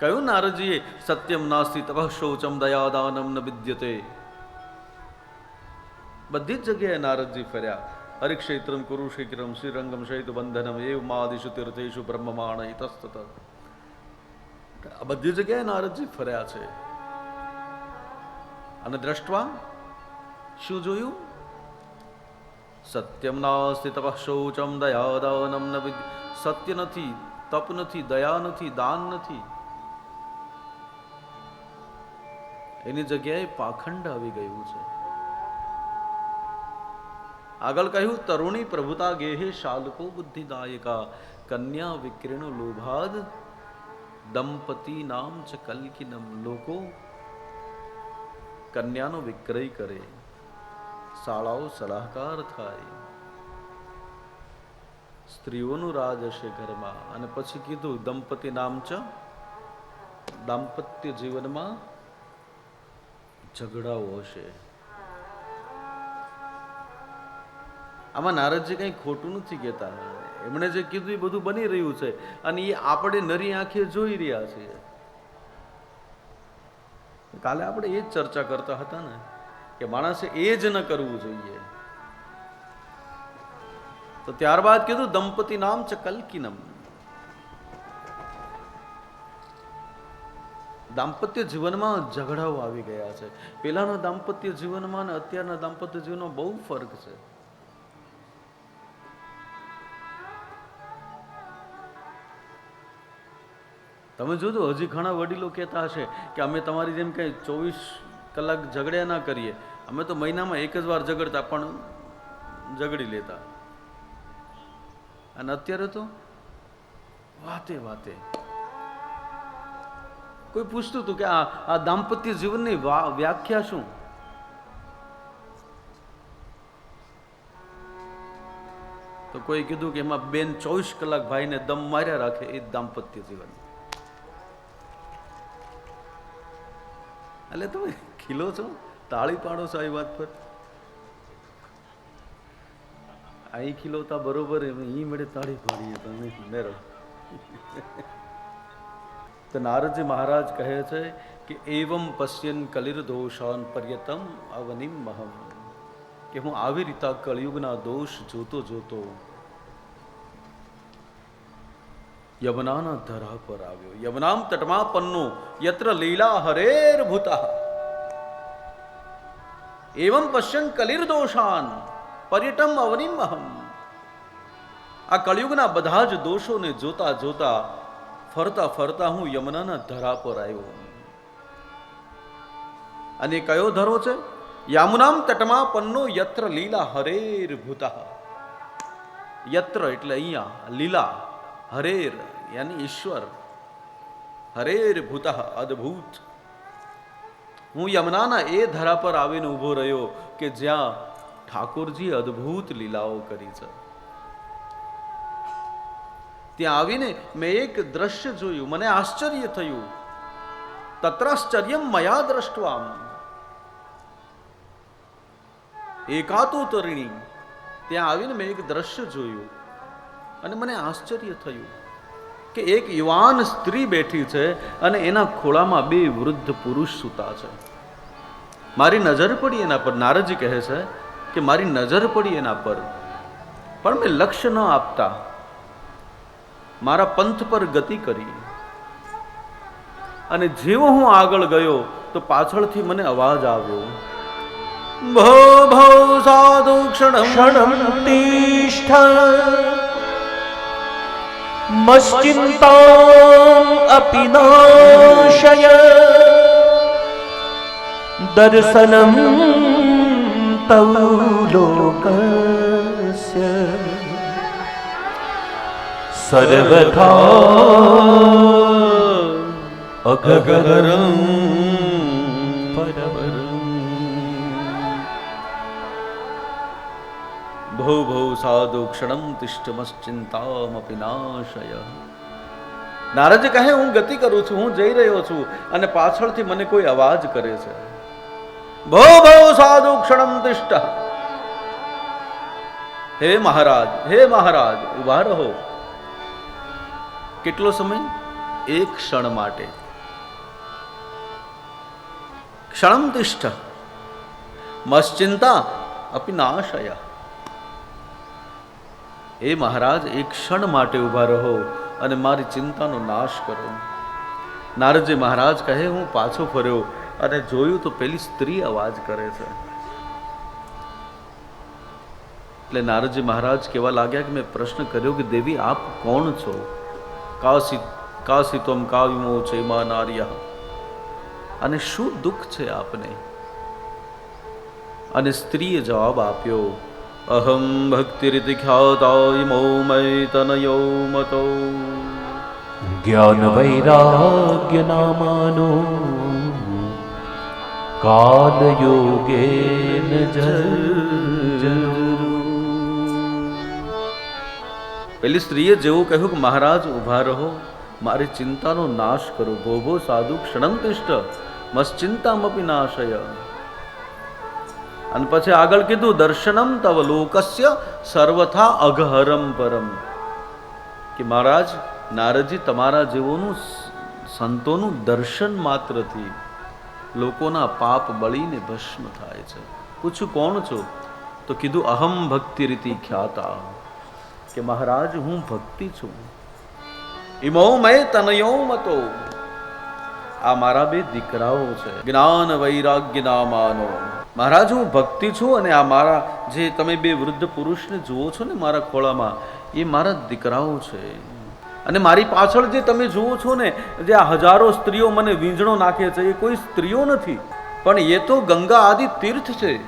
કહ્યું નારદજીએ સત્યમ નાસ્તી તપઃ શૌચમ દયાદાનમ ન વિદ્યતે. બધી જ જગ્યાએ નારદજી ફર્યા. હરિક્ષેત્રમ કુરુક્ષેત્રમ શ્રીરંગમ શૈત બંધનમ એવ માદિશુ તીર્થેશુ બ્રહ્મમાણ ઇતસ્તત આ બધી જગ્યાએ નારદજી ફર્યા છે. અને દ્રષ્ટવા શું જોયું? સત્યમ નાસ્તિ તપ શૌચમ દયાદાનમ ન સત્ય નથી, તપ નથી, દયા નથી, દાન નથી. એની જગ્યાએ પાખંડ આવી ગયું છે. આગળ કહ્યું, તરુણી પ્રભુતા ગેહે શાલકો બુદ્ધિદાયકા, કન્યા વિકીર્ણ લોભાદ, દંપતી નામ ચ કલ્કિનમ લોકો, કન્યાનો વિક્રય કરે, શાળાઓ સલાહકાર થાય. સ્ત્રીઓનું રાજ હશે ઘરમાં. અને પછી કીધું, દંપતી નામ ચ, દાંપત્ય જીવનમાં ઝઘડાઓ હશે. આમાં નારદજી કંઈ ખોટું નથી કહેતા. એમણે જે કીધું એ બધું બની રહ્યું છે અને એ આપણે નરી આંખે જોઈ રહ્યા છીએ. કાલે આપણે એ જ ચર્ચા કરતા હતા ને કે માણસે એ જ ન કરવું જોઈએ. તો ત્યારબાદ કીધું દંપતી નામ છે કલ્કિનમ. દાંપત્ય જીવનમાં ઝઘડાઓ આવી ગયા છે. પેલાના દાંપત્ય જીવનમાં અને અત્યારના દાંપત્ય જીવનમાં બહુ ફરક છે. તમે જોજો, હજી ઘણા વડીલો કહેતા હશે કે અમે તમારી જેમ કંઈ ચોવીસ કલાક ઝઘડ્યા ના કરીએ. અમે તો મહિનામાં એક જ વાર ઝઘડતા, પણ ઝઘડી લેતા. અને અત્યારે તો વાતે વાતે કોઈ પૂછતું હતું કે આ આ દાંપત્ય જીવનની વ્યાખ્યા શું? તો કોઈ કીધું કે એમાં બેન ચોવીસ કલાક ભાઈને દમ માર્યા રાખે એ દાંપત્ય જીવન. એટલે તમે ખીલો છો? તાળી પાડો છો આ વાત પર? અહીં ખીલોતા બરોબર એ મળે તાળી પાડીએ તમે. મેરો. તો નારદજી મહારાજ કહે છે કે એવમ પશ્યન કલિર દોષાન પર્યતમ અવનિમ મહમ. કે હું આવી રીતે કળિયુગના દોષ જોતો જોતો યમુનાના ધરા પર આવ્યો. યમુનામ તટમા પન્નો, યત્ર લીલા હરેર ભૂતા. એવમ પશ્યન કલિર દોષાન પર્યટમ અવનિમ અહમ આ કળિયુગના બધા જ દોષોને જોતા જોતા ફરતા ફરતા હું યમુનાના ધરા પર આવ્યો. અને કયો ધરો છે? યામુનામ તટમાં પન્નો યત્ર લીલા હરેર ભૂતા. યત્ર એટલે અહીંયા લીલા હરેર યાની ઈશ્વર. હરેર ભૂતા, અદ્ભુત. હું યમુનાના એ ધરા પર આવીને ઊભો રહ્યો કે જ્યાં ઠાકોરજી અદ્ભુત લીલાઓ કરી છે. ત્યાં આવીને મેં એક દ્રશ્ય જોયું, મને આશ્ચર્ય થયું. તત્રાશ્ચર્યમ મયા દ્રષ્ટવામ. એકાતો તરણી ત્યાં આવીને મેં એક દ્રશ્ય જોયું અને મને આશ્ચર્ય થયું કે એક યુવાન સ્ત્રી બેઠી છે અને એના ખોળામાં બે વૃદ્ધ પુરુષ સૂતા છે. મારી નજર પડી એના પર, નારજી કહે છે કે મારી નજર પડી એના પર, પણ મેં લક્ષ્ય ન આપતા. મારા પંથ પર ગતિ કરી. અને જેવો હું આગળ ગયો, તો પાછળથી મને અવાજ આવ્યો. ભો ભો સાધુ ક્ષણિષ્ઠ મશ્ચિંતા અપિ દર્શનમ તવ લોકસ્ય. સર્વથા અગગરમ પરમ ભો સાધુ ક્ષણમ તિષ્ઠમશ્ચિંતામપી નાશય નારદ કહે હું ગતિ કરું છું હું જઈ રહ્યો છું અને પાછળથી મને કોઈ અવાજ કરે છે। ભૌ ભૌ સાધુ ક્ષણમ તિષ્ઠ હે મહારાજ હે મહારાજ ઊભા રહો। કેટલો સમય? એક ક્ષણ માટે. ક્ષણમ તિષ્ઠ મશ્ચિંતા અપી નાશય. એ મહારાજ એક ક્ષણ માટે ઊભા રહો અને મારી ચિંતાનો નાશ કરો. નારદજી મહારાજ કહે, હું પાછો ફર્યો અને જોયું તો પેલી સ્ત્રી અવાજ કરે છે. એટલે નારદજી મહારાજ કહેવા લાગ્યા કે મેં પ્રશ્ન કર્યો કે, દેવી, આપ કોણ છો? કાશી કાશિત્વમ કાવ્યમો અને શું દુઃખ છે આપને? અને સ્ત્રીએ જવાબ આપ્યો અહમ ભક્તિરીતિ ખ્યાતા મૌ મય તનયો મતો જ્ઞાન વૈરાગ્ય નામાનો કાલ યોગેન પેલી સ્ત્રીએ જેવું કહ્યું કે, મહારાજ, ઊભા રહો. મારી ચિંતાનો નાશ કરો. ભોભો સાધુ ક્ષણમ તિષ્ઠ મશ્ચિંતામપી નાશય. અને પછી આગળ કીધું, દર્શનમ તવ લોકસ્ય સર્વથા અઘહરમ પરમ. કે, મહારાજ નારદજી તમારા જેવોનું સંતોનું દર્શન માત્રથી લોકોના પાપ બળીને ભસ્મ થાય છે. પૂછ્યું, કોણ છો? તો કીધું, અહમ ભક્તિ રીતિ ખ્યાતા. કે મહારાજ, હું ભક્તિ છું. ઇમો મેં તનયો મતો. આ મારા બે દીકરાઓ છે. જ્ઞાન વૈરાગ્ય નામાનો. મહારાજ, હું ભક્તિ છું અને આ મારા જે તમે બે વૃદ્ધ પુરુષને જુઓ છો ને મારા ખોળામાં, એ મારા દીકરાઓ છે. અને મારી પાછળ જે તમે જુઓ છો ને, જે આ હજારો સ્ત્રીઓ મને વીંજણો નાખે છે, એ કોઈ સ્ત્રીઓ નથી. પણ એ તો ગંગા આદિ તીર્થ છે.